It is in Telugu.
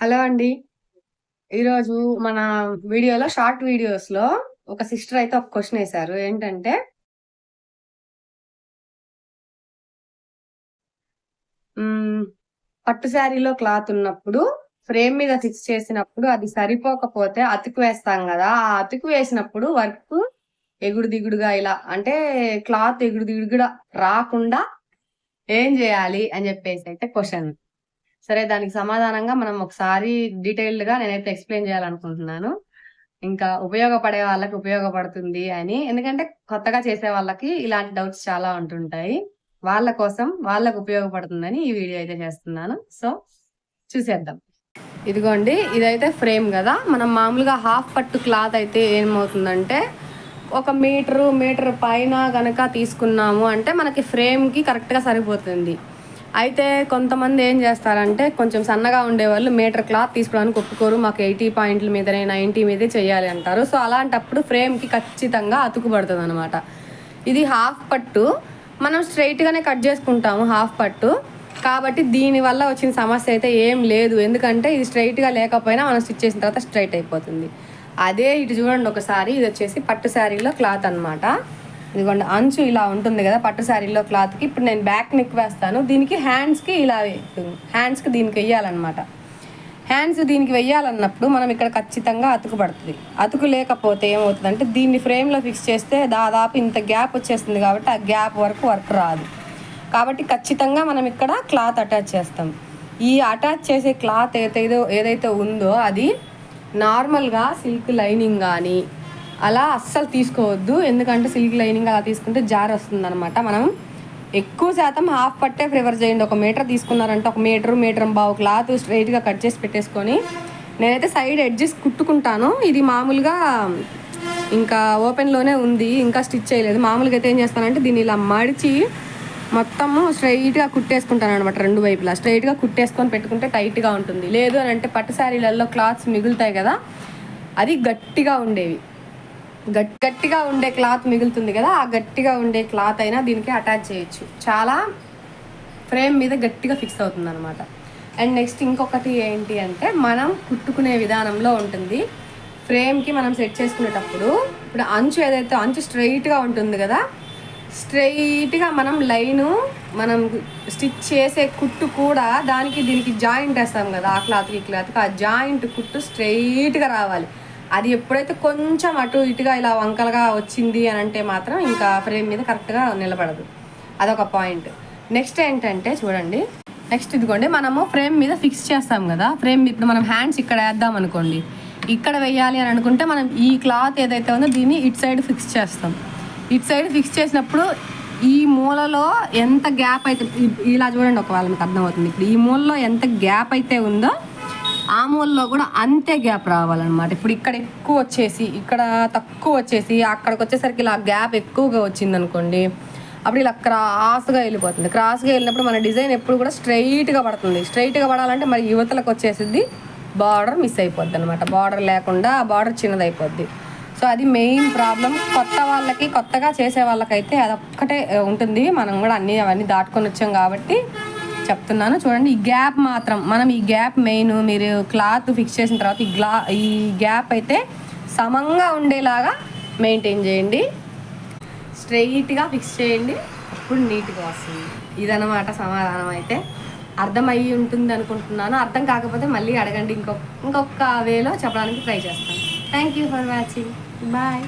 హలో అండి. ఈరోజు మన వీడియోలో షార్ట్ వీడియోస్లో ఒక సిస్టర్ అయితే ఒక క్వశ్చన్ వేశారు. ఏంటంటే పట్టు శారీలో క్లాత్ ఉన్నప్పుడు ఫ్రేమ్ మీద ఫిక్స్ చేసినప్పుడు అది సరిపోకపోతే అతుకు వేస్తాం కదా. ఆ అతుకు వేసినప్పుడు వర్క్ ఎగుడు దిగుడుగా ఇలా అంటే క్లాత్ ఎగుడు దిగుడుగా రాకుండా ఏం చేయాలి అని చెప్పేసి అయితే క్వశ్చన్. సరే దానికి సమాధానంగా మనం ఒకసారి డీటెయిల్డ్గా నేనైతే ఎక్స్ప్లెయిన్ చేయాలనుకుంటున్నాను. ఇంకా ఉపయోగపడే వాళ్ళకి ఉపయోగపడుతుంది అని. ఎందుకంటే కొత్తగా చేసే వాళ్ళకి ఇలాంటి డౌట్స్ చాలా ఉంటుంటాయి. వాళ్ళ కోసం వాళ్ళకు ఉపయోగపడుతుందని ఈ వీడియో అయితే చేస్తున్నాను. సో చూసేద్దాం. ఇదిగోండి ఇదైతే ఫ్రేమ్ కదా. మనం మామూలుగా హాఫ్ పట్టు క్లాత్ అయితే ఏమవుతుందంటే ఒక మీటరు మీటర్ పైన కనుక తీసుకున్నాము అంటే మనకి ఫ్రేమ్కి కరెక్ట్గా సరిపోతుంది. అయితే కొంతమంది ఏం చేస్తారంటే కొంచెం సన్నగా ఉండేవాళ్ళు మీటర్ క్లాత్ తీసుకోవడానికి ఒప్పుకోరు. మాకు ఎయిటీ పాయింట్ల మీదనే నైంటీ మీదే చేయాలి అంటారు. సో అలాంటప్పుడు ఫ్రేమ్కి ఖచ్చితంగా అతుకుపడుతుంది అనమాట ఇది హాఫ్ పట్టు. మనం స్ట్రైట్గానే కట్ చేసుకుంటాము హాఫ్ పట్టు. కాబట్టి దీనివల్ల వచ్చిన సమస్య అయితే ఏం లేదు. ఎందుకంటే ఇది స్ట్రైట్గా లేకపోయినా మనం స్టిచ్ చేసిన తర్వాత స్ట్రైట్ అయిపోతుంది. అదే ఇటు చూడండి ఒకసారి. ఇది వచ్చేసి పట్టు శారీలో క్లాత్ అన్నమాట. ఇదిగోండి అంచు ఇలా ఉంటుంది కదా పట్టు శారీలో క్లాత్కి ఇప్పుడు నేను బ్యాక్ నెక్ వేస్తాను. దీనికి హ్యాండ్స్కి ఇలా హ్యాండ్స్కి దీనికి వెయ్యాలన్నమాట హ్యాండ్స్ దీనికి వెయ్యాలన్నప్పుడు మనం ఇక్కడ ఖచ్చితంగా అతుకు పడుతుంది. అతుకు లేకపోతే ఏమవుతుందంటే దీన్ని ఫ్రేమ్లో ఫిక్స్ చేస్తే దాదాపు ఇంత గ్యాప్ వచ్చేస్తుంది కాబట్టి ఆ గ్యాప్ వరకు వర్క్ రాదు. కాబట్టి ఖచ్చితంగా మనం ఇక్కడ క్లాత్ అటాచ్ చేస్తాం. ఈ అటాచ్ చేసే క్లాత్ ఏదైతే ఏదైతే ఉందో అది నార్మల్గా సిల్క్ లైనింగ్ కానీ అలా అస్సలు తీసుకోవద్దు. ఎందుకంటే సిల్క్ లైనింగ్ అలా తీసుకుంటే జార్ వస్తుంది అనమాట మనం ఎక్కువ శాతం హాఫ్ పట్టే ప్రిఫర్ చేయండి. ఒక మీటర్ తీసుకున్నారంటే ఒక మీటర్ మీటర్ బావు క్లాత్ స్ట్రైట్గా కట్ చేసి పెట్టేసుకొని నేనైతే సైడ్ ఎడ్జెస్ కుట్టుకుంటాను. ఇది మామూలుగా ఇంకా ఓపెన్లోనే ఉంది. ఇంకా స్టిచ్ చేయలేదు. మామూలుగా అయితే ఏం చేస్తానంటే దీన్ని ఇలా మడిచి మొత్తము స్ట్రైట్గా కుట్టేసుకుంటాను అనమాట రెండు వైపులా. స్ట్రైట్గా కుట్టేసుకొని పెట్టుకుంటే టైట్గా ఉంటుంది. లేదు అని అంటే పట్టు శారీలలో క్లాత్స్ మిగులుతాయి కదా అది గట్టిగా ఉండేవి. గట్ గట్టిగా ఉండే క్లాత్ మిగులుతుంది కదా ఆ గట్టిగా ఉండే క్లాత్ అయినా దీనికి అటాచ్ చేయొచ్చు. చాలా ఫ్రేమ్ మీద గట్టిగా ఫిక్స్ అవుతుంది అనమాట అండ్ నెక్స్ట్ ఇంకొకటి ఏంటి అంటే మనం కుట్టుకునే విధానంలో ఉంటుంది. ఫ్రేమ్కి మనం సెట్ చేసుకునేటప్పుడు ఇప్పుడు అంచు ఏదైతే అంచు స్ట్రైట్గా ఉంటుంది కదా స్ట్రైట్గా మనం లైను మనం స్టిచ్ చేసే కుట్టు కూడా దానికి దీనికి జాయింట్ వేస్తాం కదా ఆ క్లాత్కి ఈ క్లాత్కి ఆ జాయింట్ కుట్టు స్ట్రైట్గా రావాలి. అది ఎప్పుడైతే కొంచెం అటు ఇటుగా ఇలా వంకలుగా వచ్చింది అని అంటే మాత్రం ఇంకా ఫ్రేమ్ మీద కరెక్ట్గా నిలబడదు. అదొక పాయింట్. నెక్స్ట్ ఏంటంటే చూడండి. నెక్స్ట్ ఇదిగోండి. మనము ఫ్రేమ్ మీద ఫిక్స్ చేస్తాం కదా. ఫ్రేమ్ ఇప్పుడు మనం హ్యాండ్స్ ఇక్కడ వేద్దాం అనుకోండి. ఇక్కడ వేయాలి అని అనుకుంటే మనం ఈ క్లాత్ ఏదైతే ఉందో దీన్ని ఇటు సైడ్ ఫిక్స్ చేస్తాం. ఇటు సైడ్ ఫిక్స్ చేసినప్పుడు ఈ మూలలో ఎంత గ్యాప్ అయితే ఇలా చూడండి ఒకవేళ మీకు అర్థమవుతుంది. ఇప్పుడు ఈ మూలలో ఎంత గ్యాప్ అయితే ఉందో ఆ మూలలో కూడా అంతే గ్యాప్ రావాలన్నమాట. ఇప్పుడు ఇక్కడ ఎక్కువ వచ్చేసి ఇక్కడ తక్కువ వచ్చేసి అక్కడికి వచ్చేసరికి ఇలా గ్యాప్ ఎక్కువగా వచ్చింది అనుకోండి అప్పుడు ఇలా క్రాస్గా వెళ్ళిపోతుంది. క్రాస్గా వెళ్ళినప్పుడు మన డిజైన్ ఎప్పుడు కూడా స్ట్రైట్గా పడుతుంది. స్ట్రైట్గా పడాలంటే మరి యువతలకు వచ్చేసింది బార్డర్ మిస్ అయిపోద్ది అనమాట బార్డర్ లేకుండా ఆ బార్డర్ చిన్నదైపోద్ది. సో అది మెయిన్ ప్రాబ్లం. కొత్త వాళ్ళకి కొత్తగా చేసే వాళ్ళకైతే అదొక్కటే ఉంటుంది. మనం కూడా అన్నీ అవన్నీ దాటుకొని వచ్చాం కాబట్టి చెప్తున్నాను. చూడండి ఈ గ్యాప్ మాత్రం మనం ఈ గ్యాప్ మెయిన్ మీరు క్లాత్ ఫిక్స్ చేసిన తర్వాత ఈ గ్లా ఈ గ్యాప్ అయితే సమంగా ఉండేలాగా మెయింటైన్ చేయండి. స్ట్రెయిట్గా ఫిక్స్ చేయండి. అప్పుడు నీట్గా వస్తుంది. ఇదనమాట సమాధానం అయితే. అర్థమయ్యి ఉంటుంది అనుకుంటున్నాను. అర్థం కాకపోతే మళ్ళీ అడగండి. ఇంకొక ఇంకొక వేలో చెప్పడానికి ట్రై చేస్తాను. Thank you for watching bye